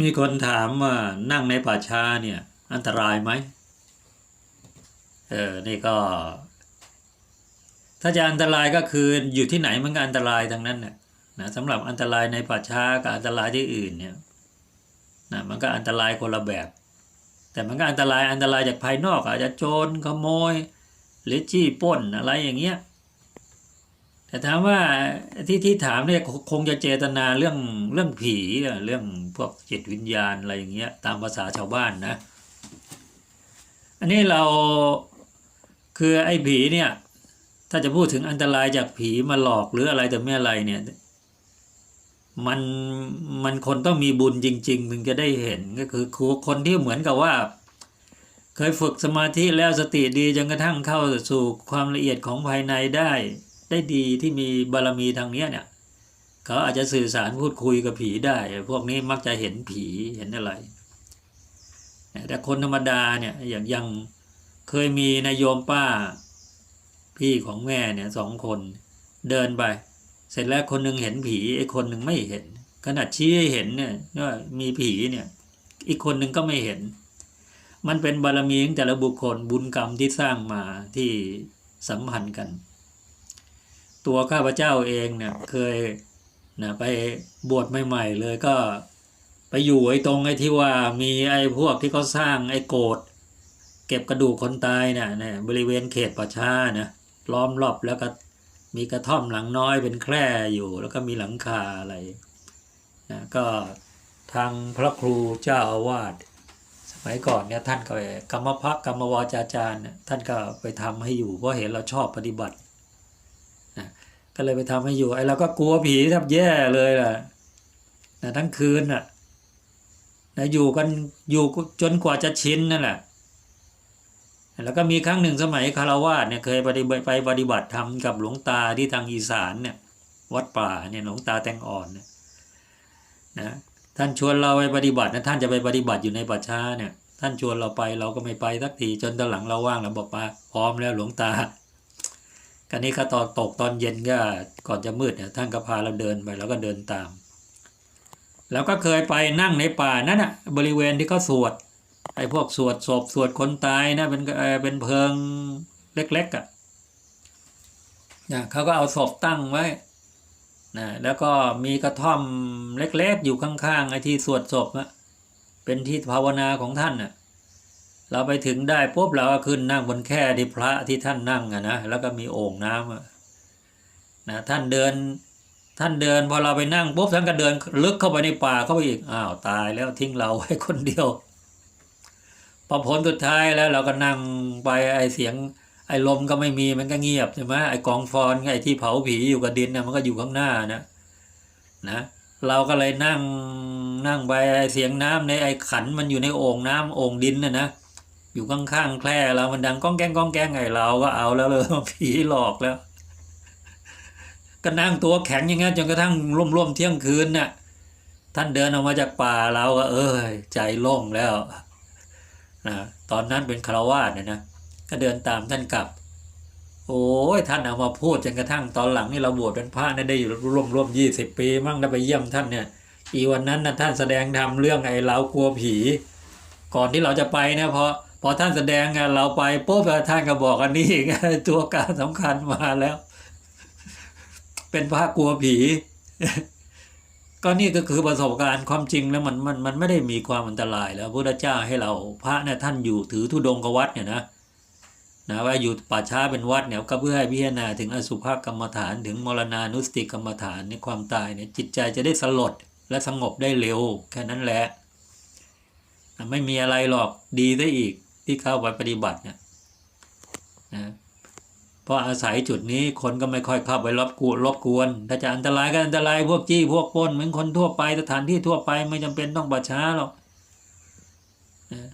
มีคนถามว่านั่งในป่าช้าเนี่ย อันตรายไหมเออ นี่ก็ ถ้าจะอันตรายก็คืออยู่ที่ไหนมันก็อันตรายทั้งนั้นน่ะนะสำหรับอันตรายในป่าช้ากับอันตรายที่อื่นเนี่ยนะมันก็อันตรายคนละแบบ แต่มันก็อันตรายอันตรายจากภายนอก อาจจะโจรขโมย หรือจี้ป้นอะไรอย่างเงี้ย แต่ถามว่าที่ที่ถามเนี่ยคงจะเจตนาเรื่องเรื่องผีเรื่องพวกจิตวิญญาณอะไรอย่างเงี้ยตามภาษาชาวบ้านนะ อันนี้เราคือไอ้ผีเนี่ย ถ้าจะพูดถึงอันตรายจากผีมาหลอกหรืออะไรแต่ไม่อะไรเนี่ยมันมันคนต้องมีบุญจริง ๆ ถึงจะได้เห็นก็คือคือคนที่เหมือนกับว่า เคยฝึกสมาธิแล้วสติดีจนกระทั่งเข้าสู่ความละเอียดของภายในได้ ได้ดีที่มีบารมีทางเนี้ยเนี่ยเขาอาจจะสื่อสารพูดคุยกับผีได้ พวกนี้มักจะเห็นผีเห็นอะไร แต่คนธรรมดาเนี่ยอย่างยังเคยมีนายโยมป้า พี่ของแม่เนี่ยสองคนเดินไป เสร็จแล้วคนหนึ่งเห็นผีไอ้คนหนึ่งไม่เห็น ขนาดชี้ให้เห็นเนี่ยว่ามีผีเนี่ย อีกคนหนึ่งก็ไม่เห็น มันเป็นบารมีของแต่ละบุคคลบุญกรรมที่สร้างมาที่สัมพันธ์กัน ตัวข้าพเจ้าเองเนี่ยเคยนะไปบวชใหม่ๆเลยก็ไปอยู่ไอ้ตรงไอ้ที่ว่ามีไอ้พวกที่เขาสร้างไอ้โกดเก็บกระดูกคนตายเนี่ยเนี่ยบริเวณเขตป่าช้านะล้อมรอบแล้วก็มีกระท่อมหลังน้อยเป็นแคร่อยู่ แล้วก็มีหลังคาอะไรนะก็ทางพระครูเจ้าอาวาสสมัยก่อนเนี่ยท่านก็ไปกรรมพักกรรมวาจาจารย์เนี่ยท่านก็ไปทำให้อยู่เพราะเห็นเราชอบปฏิบัติ นะก็เลยไปทำให้อยู่ไอ้เราก็กลัวผีแทบแย่เลยล่ะนะทั้งคืนน่ะนะอยู่กันอยู่จนกว่าจะชินนั่นแหละแล้วก็มีครั้งหนึ่งสมัยคารวาสเนี่ยเคยปฏิบัติไปปฏิบัติธรรมกับหลวงตาที่ทางอีสานเนี่ยวัดป่าเนี่ยหลวงตาแตงอ่อนเนี่ยนะท่านชวนเราไปปฏิบัตินะท่านจะไปปฏิบัติอยู่ในป่าช้าเนี่ยท่านชวนเราไปเราก็ไม่ไปสักทีจนตอนหลังเราว่างเราบอกป้าพร้อมแล้วหลวงตา กันนี้ก็ตอนตกตอนเย็นก็ก่อนจะมืดเนี่ยท่านก็พาเราเดินไปแล้วก็เดินตาม แล้วก็เคยไปนั่งในป่านั่นน่ะบริเวณที่เขาสวดไอ้พวกสวดศพสวดคนตายนะเป็นเป็นเพิงเล็กๆอะ่ะนะเขาก็เอาศพตั้งไว้นะแล้วก็มีกระท่อมเล็กๆอยู่ข้างๆไอ้ที่สวดศพอะเป็นที่ภาวนาของท่านน่ะ เราไปถึงได้ปุ๊บเราก็ขึ้นนั่งบนแค่ที่พระที่ท่านนั่งอะนะแล้วก็มีโอ่งน้ำอะนะท่านเดินท่านเดินพอเราไปนั่งปุ๊บท่านก็เดินลึกเข้าไปในป่าเข้าไปอีกอ้าวตายแล้วทิ้งเราไว้คนเดียวพอผลสุดท้ายแล้วเราก็นั่งไปไอเสียง ไอลมก็ไม่มีมันก็เงียบใช่ไหมไอกองฟอนไอที่เผาผีอยู่กับดินนะมันก็อยู่ข้างหน้านะนะเราก็เลยนั่งนั่งไปไอเสียงน้ำในไอขันมันอยู่ในโอ่งน้ำโอ่งดินนะนะ อยู่ข้างๆแคร่เรามันดังก้องแกงก้องแกงไงเราก็เอาแล้วเลยผีหลอกแล้ว ก็นั่งตัวแข็งอย่างงั้นจนกระทั่งร่วมๆเที่ยงคืนน่ะท่านเดินออกมาจากป่าเราก็ เอ้ยใจโล่งแล้วนะตอนนั้นเป็นคารวาสเนี่ยนะก็เดินตามท่านกลับ โอ้ยท่านเอามาพูดจนกระทั่งตอนหลังนี่เราบวชเป็นพระนี่ยได้อยู่ร่วมร่วมยี่สิบปีมั่งได้ไปเยี่ยมท่านเนี่ยอีวันนั้นนะท่านแสดงทำเรื่องไอ้เรากลัวผี ก่อนที่เราจะไปเนี่ยพอ พอท่านแสดงอะเราไปปุ๊บแล้วท่านก็บอกอันนี้ตัวการสำคัญมาแล้ว เป็นพระกลัวผีก็นี่ก็คือประสบการณ์ความจริงแล้วมันมันมันไม่ได้มีความอันตรายแล้วพระเจ้าให้เราพระเนี่ยท่านอยู่ถือธุดงกวัดเนี่ยนะนะว่าอยู่ป่าช้าเป็นวัดเนี่ยก็เพื่อให้พิจารณาถึงอสุภกรรมฐานถึงมรณานุสติกรรมฐานในความตายเนี่ยจิตใจจะได้สลดและสงบได้เร็ว แค่นั้นแหละ ไม่มีอะไรหรอกดีได้อีก ที่เข้าไปปฏิบัติเนี่ยนะเพราะอาศัยจุดนี้คนก็ไม่ค่อยเข้าไปรบกวนรบกวน ถ้าจะอันตรายก็อันตรายพวกจี้พวกปล้นเหมือนคนทั่วไปสถานที่ทั่วไปไม่จำเป็นต้องป่าช้าหรอกนะ